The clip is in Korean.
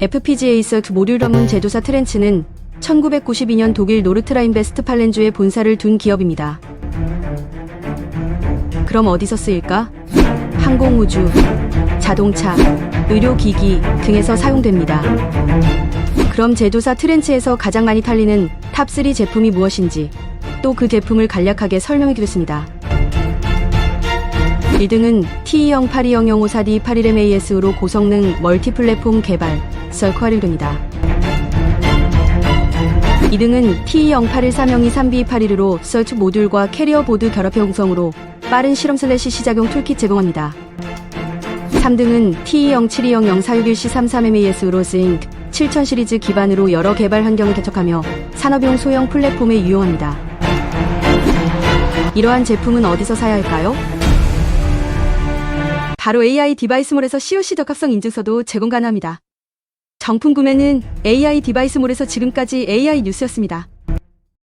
FPGA 서트 모듈 전문 제조사 트렌츠는 1992년 독일 노르트라인베스트팔렌주에 본사를 둔 기업입니다. 그럼 어디서 쓰일까? 항공우주, 자동차, 의료기기 등에서 사용됩니다. 그럼 제조사 트렌치에서 가장 많이 팔리는 탑3 제품이 무엇인지 또 그 제품을 간략하게 설명해 드렸습니다. 1등은 T2형 8200 54D 81MAS로 고성능 멀티플랫폼 개발 썰쿼릴입니다. 2등은 T2형 8130 3B 81로 설치 모듈과 캐리어 보드 결합 형성으로 빠른 실험 슬래시 시작용 툴킷 제공합니다. 3등은 T2형 720 0461C 33MAS로 쓰인 7000 시리즈 기반으로 여러 개발 환경을 개척하며 산업용 소형 플랫폼에 유용합니다. 이러한 제품은 어디서 사야 할까요? 바로 AI 디바이스몰에서 COC 적합성 인증서도 제공 가능합니다. 정품 구매는 AI 디바이스몰에서 지금까지 AI 뉴스였습니다.